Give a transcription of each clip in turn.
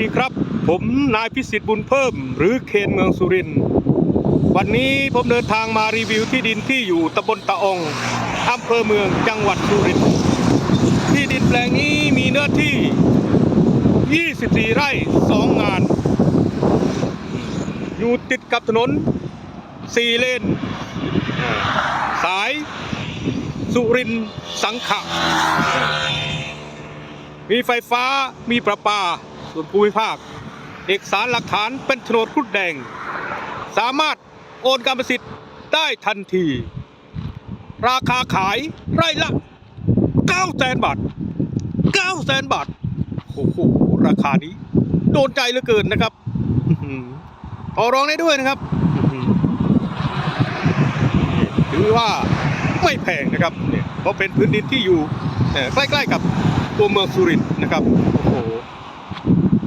ดีครับ ผมนายพิสิทธิ์บุญเพิ่ม หรือเคนเมืองสุรินทร์วันนี้ผมเดินทางมารีวิวที่ดินที่อยู่ตำบลตะองอำเภอเมืองจังหวัดสุรินทร์ที่ดินแปลงนี้มีเนื้อที่ 24 ไร่ 2 งาน อยู่ติดกับถนน 4 เลน สาย สุรินทร์สังขะมีไฟฟ้ามีประปา ส่วนภูมิภาค เอกสารหลักฐานเป็นโฉนดครุฑแดง สามารถโอนกรรมสิทธิ์ได้ทันที ราคาขายไร่ละ9แสนบาท9แสนบาทโอ้โหราคานี้ โดนใจเหลือเกินนะครับอื้อหือต่อรองได้ด้วยนะครับถือว่าไม่แพงนะครับเนี่ยเพราะเป็นพื้นดินที่อยู่ใกล้ๆกับตัวเมืองสุรินทร์นะครับ โอ้โห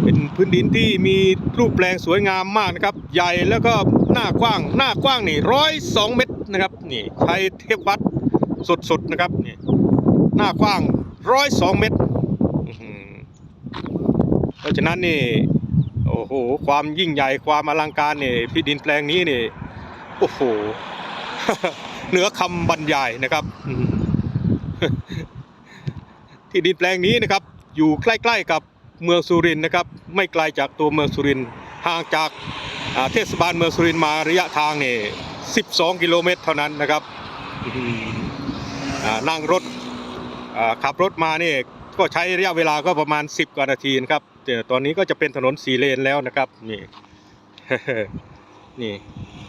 เป็นพื้นดินที่มีรูปแปลงสวยงามมากนะครับ ใหญ่แล้วก็หน้ากว้าง หน้ากว้างนี่ร้อยสองเมตรนะครับนี่ใช้เทียบวัดสุดๆนะครับนี่หน้ากว้างร้อยสองเมตรเพราะฉะนั้นนี่โอ้โหความยิ่งใหญ่ความอลังการนี่ที่ดินแปลงนี้นี่โอ้โหเหนือคำบรรยายนะครับอืมที่ดินแปลงนี้นะครับ อยู่ใกล้ ๆกับ เมืองสุรินทร์นะครับไม่ไกลจากตัวเมืองสุรินทร์ห่างจากเทศบาลเมืองสุรินทร์มาระยะทางนี่12 กิโลเมตรเท่านั้นนะครับนั่งรถขับรถมานี่ก็ใช้ระยะเวลาก็ประมาณ 10 กว่านาทีนะครับแต่ตอนนี้ก็จะเป็นถนนสีเลนแล้วนะครับนี่นี่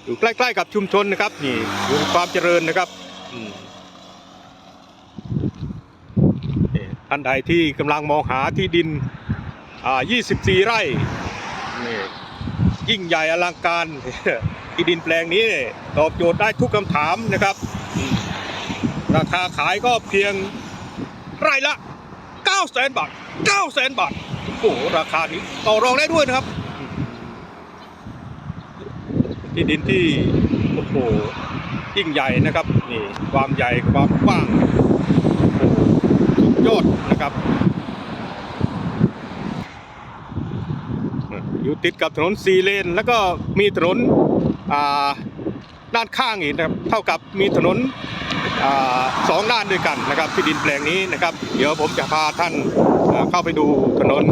อยู่ใกล้ๆกับชุมชนนะครับนี่อยู่ความเจริญนะครับท่านใดที่กำลังมองหาที่ดิน อ่า24 ไร่นี่ยิ่งใหญ่อลังการที่ดินแปลงนี้ตอบโจทย์ได้ทุกคำถามนะครับ ราคาขายก็เพียงไร่ละ9แสนบาท9แสนบาทโอ้โหราคานี้ต่อรองได้ด้วยนะครับ ที่ดินที่โอ้โหยิ่งใหญ่นะครับนี่ความใหญ่ความกว้างโอ้โหสุดยอดนะครับ อยู่ติดกับถนนสีเลน แล้วก็มีถนนด้านข้างอีกนะครับเท่ากับมีถนนอสองด้านด้วยกันนะครับที่ดินแปลงนี้นะครับ เดี๋ยวผมจะพาท่านเข้าไปดูถนน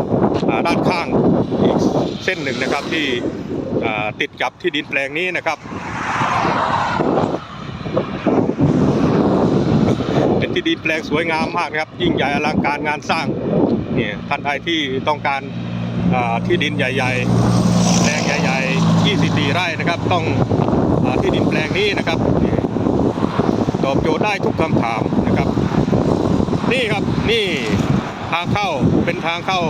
ด้านข้างอีกเส้นหนึ่งนะครับที่ติดกับที่ดินแปลงนี้นะครับ เป็นที่ดินแปลงสวยงามมากนะครับ ยิ่งใหญ่อลังการงานสร้างเนี่ยท่านใดที่ต้องการ ที่ดินใหญ่ ๆแปลงใหญ่ๆ24ไร่นะครับ ต้องอที่ดินแปลงนี้นะครับตอบโจทย์ได้ทุกคำถามนะครับ นี่ครับนี่ทางเข้าเป็นทางเข้า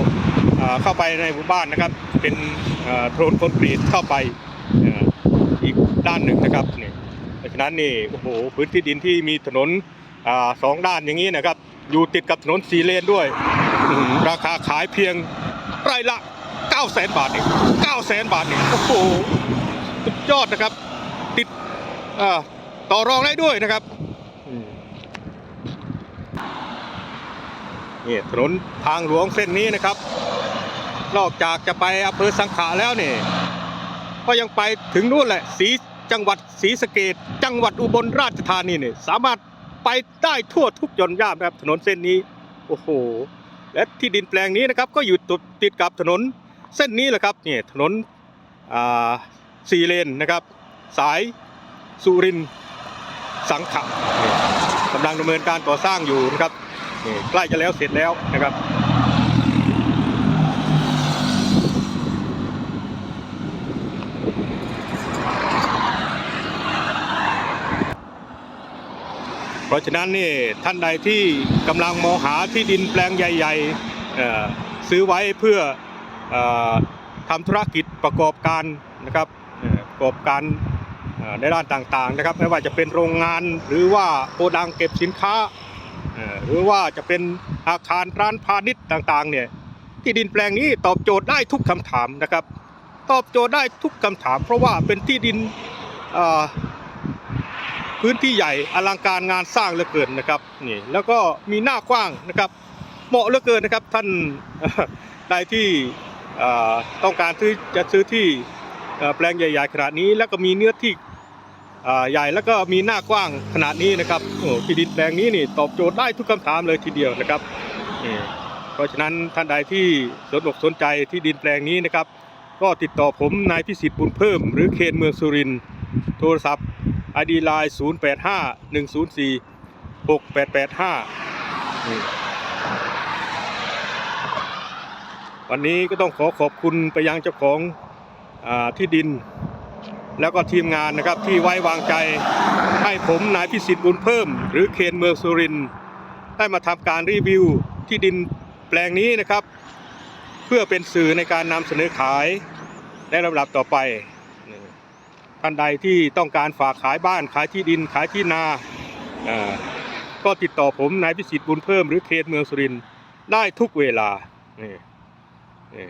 เข้าไปในหมู่บ้านนะครับ เป็นโทนคอนกรีตเข้าไปอีกด้านหนึ่งนะครับนี่เพราะฉะนั้นนี่โอ้โหพื้นที่ดินที่มีถนนอสองด้านอย่างนี้นะครับ อยู่ติดกับถนนสีเลนด้วย ราคาขายเพียง ไร่ละ9แสนบาทเอง9แสนบาทเองโอ้โหสุดยอดนะครับ ติดอ่าต่อรองได้ด้วยนะครับอืมนี่ถนนทางหลวงเส้นนี้นะครับ นอกจากจะไปอำเภอสังขะแล้วเนี่ยก็ยังไปถึงนู่นแหละศรีจังหวัดศรีสะเกดจังหวัดอุบลราชธานีเนี่ยสามารถไปได้ทั่วทุกหย่อมย่ามนะครับถนนเส้นนี้ โอ้โห และที่ดินแปลงนี้นะครับก็อยู่ติดกับถนนเส้นนี้แหละครับเนี่ยถนนสี่เลนนะครับ สายสุรินสังขะกำลังดำเนินการก่อสร้างอยู่นะครับใกล้จะแล้วเสร็จแล้วนะครับ เพราะฉะนั้นนี่ท่านใดที่กำลังมองหาที่ดินแปลงใหญ่ๆซื้อไว้เพื่อออทำธุรกิจประกอบการนะครับประกอบการในด้านต่างๆนะครับ ไม่ว่าจะเป็นโรงงานหรือว่าโกดังเก็บสินค้า หรือว่าจะเป็นอาคารร้านพาณิชย์ต่างๆเนี่ยที่ดินแปลงนี้ตอบโจทย์ได้ทุกคำถามนะครับ ตอบโจทย์ได้ทุกคำถาม เพราะว่าเป็นที่ดิน พื้นที่ใหญ่อลังการงานสร้างเหลือเกินนะครับนี่แล้วก็มีหน้ากว้างนะครับเหมาะเหลือเกินนะครับท่านใดที่ต้องการซื้อจะซื้อที่แปลงใหญ่ๆขนาดนี้แล้วก็มีเนื้อที่ใหญ่แล้วก็มีหน้ากว้างขนาดนี้นะครับโอ้ที่ดินแปลงนี้นี่ตอบโจทย์ได้ทุกคำถามเลยทีเดียวนะครับนี่เพราะฉะนั้นท่านใดที่สนอกสนใจที่ดินแปลงนี้นะครับ ก็ติดต่อผมนายพิสิทธิ์บุญเพิ่ม หรือเคนเมืองสุรินทร์โทรศัพท์ ID Line 085 104 6885นี่วันนี้ก็ต้องขอขอบคุณไปยังเจ้าของอที่ดิน แล้วก็ทีมงานนะครับที่ไว้วางใจให้ผมนายพิสิทธิ์บุญเพิ่ม หรือเคนเมืองสุรินได้มาทำการรีวิวที่ดินแปลงนี้นะครับ เพื่อเป็นสื่อในการนำเสนอขายในลำดับต่อไปานใดที่ต้องการฝากขายบ้านขายที่ดินขายที่นาก็ติดต่อผมนายพิสิทธิ์บุญเพิ่มหรือเคนเมืองสุรินทร์ได้ทุกเวลานี่นี่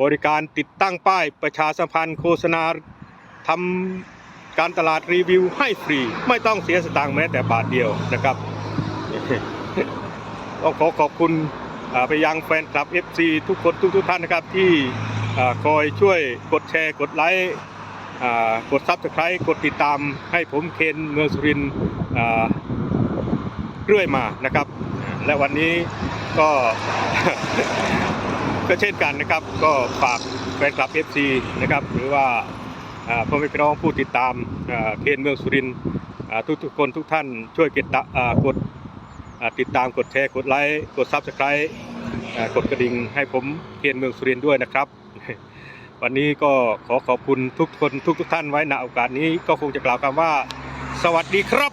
บริการติดตั้งป้ายประชาสัมพันธ์โฆษณาทำการตลาดรีวิวให้ฟรี ไม่ต้องเสียสตางค์แม้แต่บาทเดียวนะครับต้องขอขอบคุณไปยังแฟนคลับ FC ทุกคนทุกทุกท่านนะครับที่ คอยช่วยกดแชร์กดไลค์กดซับสไครต์กดติดตามให้ผมเคนเมืองสุรินเรื่อยมานะครับ และวันนี้ก็ก็เช่นกันนะครับ ก็ฝากแฟนคลับ FC นะครับ หรือว่าพ่อแม่พี่น้องผู้ติดตามเคนเมืองสุรินทร์อ่าทุกๆคนทุกท่านช่วยกดกดติดตามกดแชร์กดไลค์กดซับสไครต์กดกระดิ่งให้ผมเทียนเมืองสุรินด้วยนะครับ วันนี้ก็ขอขอบคุณทุกคนทุกทุกท่านไว้ณโอกาสนี้ก็คงจะกล่าวคำว่า สวัสดีครับ